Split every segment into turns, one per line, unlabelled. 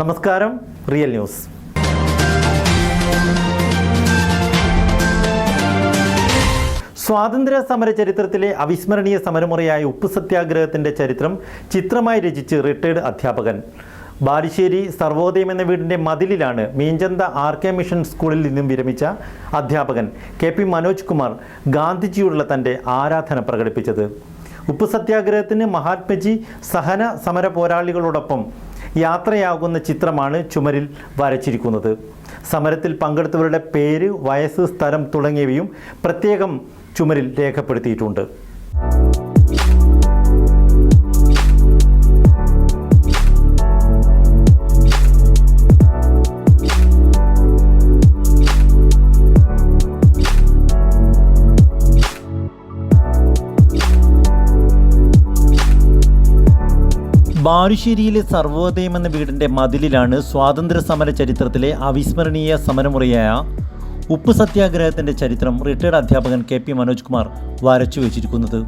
നമസ്കാരം real news. സ്വാതന്ത്ര്യ സമര ചരിത്രത്തിലെ അവിസ്മരണീയ സമരമുറയായ ഉപ്പ് സത്യാഗ്രഹത്തിന്റെ ചരിത്രം ചിത്രമായി രചിച്ച് റിട്ടയർഡ് അധ്യാപകൻ. ബാലുശ്ശേരി സർവോദയം എന്ന വീടിന്റെ മതിലിലാണ് മീഞ്ചന്ത ആർ കെ മിഷൻ സ്കൂളിൽ നിന്നും വിരമിച്ച അധ്യാപകൻ കെ പി മനോജ് കുമാർ ഗാന്ധിജിയോടുള്ള തന്റെ ആരാധന പ്രകടിപ്പിച്ചത്. ഉപ്പ് സത്യാഗ്രഹത്തിന് മഹാത്മജി സഹന സമര പോരാളികളോടൊപ്പം യാത്രയാകുന്ന ചിത്രമാണ് ചുമരിൽ വരച്ചിരിക്കുന്നത്. സമരത്തിൽ പങ്കെടുത്തവരുടെ പേര് വയസ്സ് സ്ഥലം തുടങ്ങിയവയും പ്രത്യേകം ചുമരിൽ രേഖപ്പെടുത്തിയിട്ടുണ്ട്. ബാലുശ്ശേരിയിലെ സർവോദയം എന്ന വീടിന്റെ മതിലിലാണ് സ്വാതന്ത്ര്യ സമര ചരിത്രത്തിലെ അവിസ്മരണീയ സമരമുറയായ ഉപ്പ് സത്യാഗ്രഹത്തിന്റെ ചരിത്രം റിട്ടയർഡ് അധ്യാപകൻ കെ പി മനോജ് കുമാർ വരച്ചു വെച്ചിരിക്കുന്നത്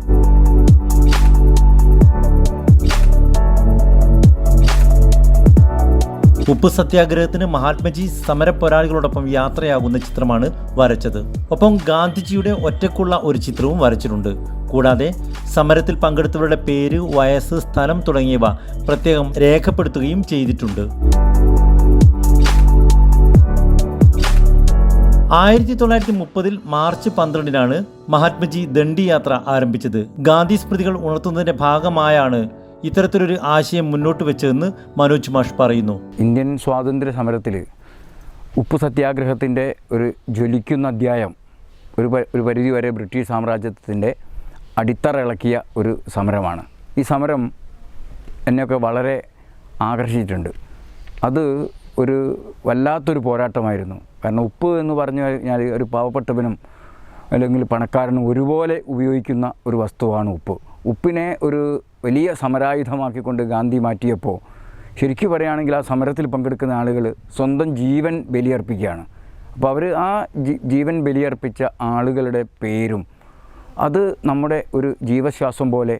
ഉപ്പ് സത്യാഗ്രഹത്തിന് മഹാത്മജി സമരപ്പോരാളികളോടൊപ്പം യാത്രയാകുന്ന ചിത്രമാണ് വരച്ചത്. ഒപ്പം ഗാന്ധിജിയുടെ ഒറ്റക്കുള്ള ഒരു ചിത്രവും വരച്ചിട്ടുണ്ട്. കൂടാതെ സമരത്തിൽ പങ്കെടുത്തവരുടെ പേര് വയസ്സ് സ്ഥലം തുടങ്ങിയവ പ്രത്യേകം രേഖപ്പെടുത്തുകയും ചെയ്തിട്ടുണ്ട്. ആയിരത്തി തൊള്ളായിരത്തി മുപ്പതിൽ മാർച്ച് പന്ത്രണ്ടിനാണ് മഹാത്മജി ദണ്ഡി യാത്ര ആരംഭിച്ചത്. ഗാന്ധി സ്മൃതികൾ ഉണർത്തുന്നതിന്റെ ഭാഗമായാണ് ഇത്തരത്തിലൊരു ആശയം മുന്നോട്ട് വെച്ചതെന്ന് മനോജ് മാഷ് പറയുന്നു.
ഇന്ത്യൻ സ്വാതന്ത്ര്യ സമരത്തിൽ ഉപ്പ് സത്യാഗ്രഹത്തിന്റെ ഒരു ജ്വലിക്കുന്ന അധ്യായം ഒരു ഒരു പരിധി വരെ ബ്രിട്ടീഷ് സാമ്രാജ്യത്തിന്റെ അടിത്തറ ഇളക്കിയ ഒരു സമരമാണ്. ഈ സമരം എന്നെയൊക്കെ വളരെ ആകർഷിച്ചിട്ടുണ്ട്. അത് ഒരു വല്ലാത്തൊരു പോരാട്ടമായിരുന്നു. കാരണം ഉപ്പ് എന്ന് പറഞ്ഞു കഴിഞ്ഞാൽ ഒരു പാവപ്പെട്ടവനും അല്ലെങ്കിൽ പണക്കാരനും ഒരുപോലെ ഉപയോഗിക്കുന്ന ഒരു വസ്തുവാണ് ഉപ്പ്. ഉപ്പിനെ ഒരു വലിയ സമരായുധമാക്കിക്കൊണ്ട് ഗാന്ധി മാറ്റിയപ്പോൾ ശരിക്കും പറയുകയാണെങ്കിൽ ആ സമരത്തിൽ പങ്കെടുക്കുന്ന ആളുകൾ സ്വന്തം ജീവൻ ബലിയർപ്പിക്കുകയാണ്. അപ്പോൾ അവർ ആ ജീവൻ ബലിയർപ്പിച്ച ആളുകളുടെ പേരും അത് നമ്മുടെ ഒരു ജീവശ്വാസം പോലെ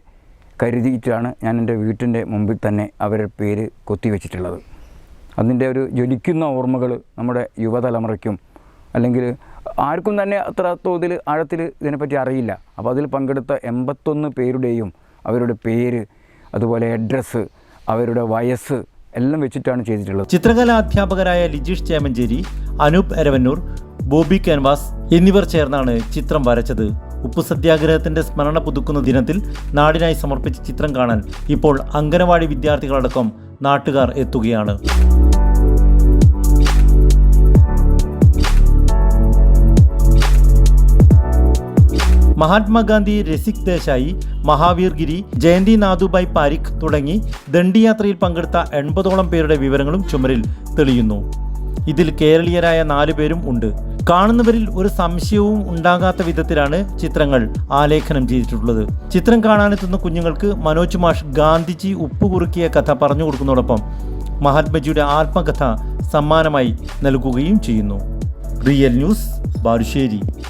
കരുതിയിട്ടാണ് ഞാൻ എന്റെ വീട്ടിന്റെ മുമ്പിൽ തന്നെ അവരുടെ പേര് കൊത്തിവെച്ചിട്ടുള്ളത്. അതിന്റെ ഒരു ജ്വലിക്കുന്ന ഓർമ്മകൾ നമ്മുടെ യുവതലമുറയ്ക്കും അല്ലെങ്കിൽ ആർക്കും തന്നെ അത്ര തോതിൽ ആഴത്തിൽ ഇതിനെപ്പറ്റി അറിയില്ല. അപ്പോൾ അതിൽ പങ്കെടുത്ത എൺപത്തൊന്ന് പേരുടെയും അവരുടെ പേര് അതുപോലെ അഡ്രസ്സ് അവരുടെ വയസ്സ് എല്ലാം വെച്ചിട്ടാണ് ചെയ്തിട്ടുള്ളത്.
ചിത്രകലാ അധ്യാപകരായ ലിജീഷ് ചേമഞ്ചേരി അനൂപ് എരവന്നൂർ ബോബി ക്യാൻവാസ് എന്നിവർ ചേർന്നാണ് ചിത്രം വരച്ചത്. ഉപ്പു സത്യാഗ്രഹത്തിന്റെ സ്മരണ പുതുക്കുന്ന ദിനത്തിൽ നാടിനായി സമർപ്പിച്ച ചിത്രം കാണാൻ ഇപ്പോൾ അംഗനവാടി വിദ്യാർത്ഥികളടക്കം നാട്ടുകാർ എത്തുകയാണ്. മഹാത്മാഗാന്ധി രസിക് ദേശായി മഹാവീർ ഗിരി ജയന്തി നാഥുബായ് പാരിഖ് തുടങ്ങി ദണ്ഡിയാത്രയിൽ പങ്കെടുത്ത എൺപതോളം പേരുടെ വിവരങ്ങളും ചുമരിൽ തെളിയുന്നു. ഇതിൽ കേരളീയരായ നാലു പേരും ഉണ്ട്. കാണുന്നവരിൽ ഒരു സംശയവും ഉണ്ടാകാത്ത വിധത്തിലാണ് ചിത്രങ്ങൾ ആലേഖനം ചെയ്തിട്ടുള്ളത്. ചിത്രം കാണാനെത്തുന്ന കുഞ്ഞുങ്ങൾക്ക് മനോജ് മാഷ് ഗാന്ധിജി ഉപ്പുകുറുക്കിയ കഥ പറഞ്ഞു കൊടുക്കുന്നതോടൊപ്പം മഹാത്മജിയുടെ ആത്മകഥ സമ്മാനമായി നൽകുകയും ചെയ്യുന്നു. Real news Balussery.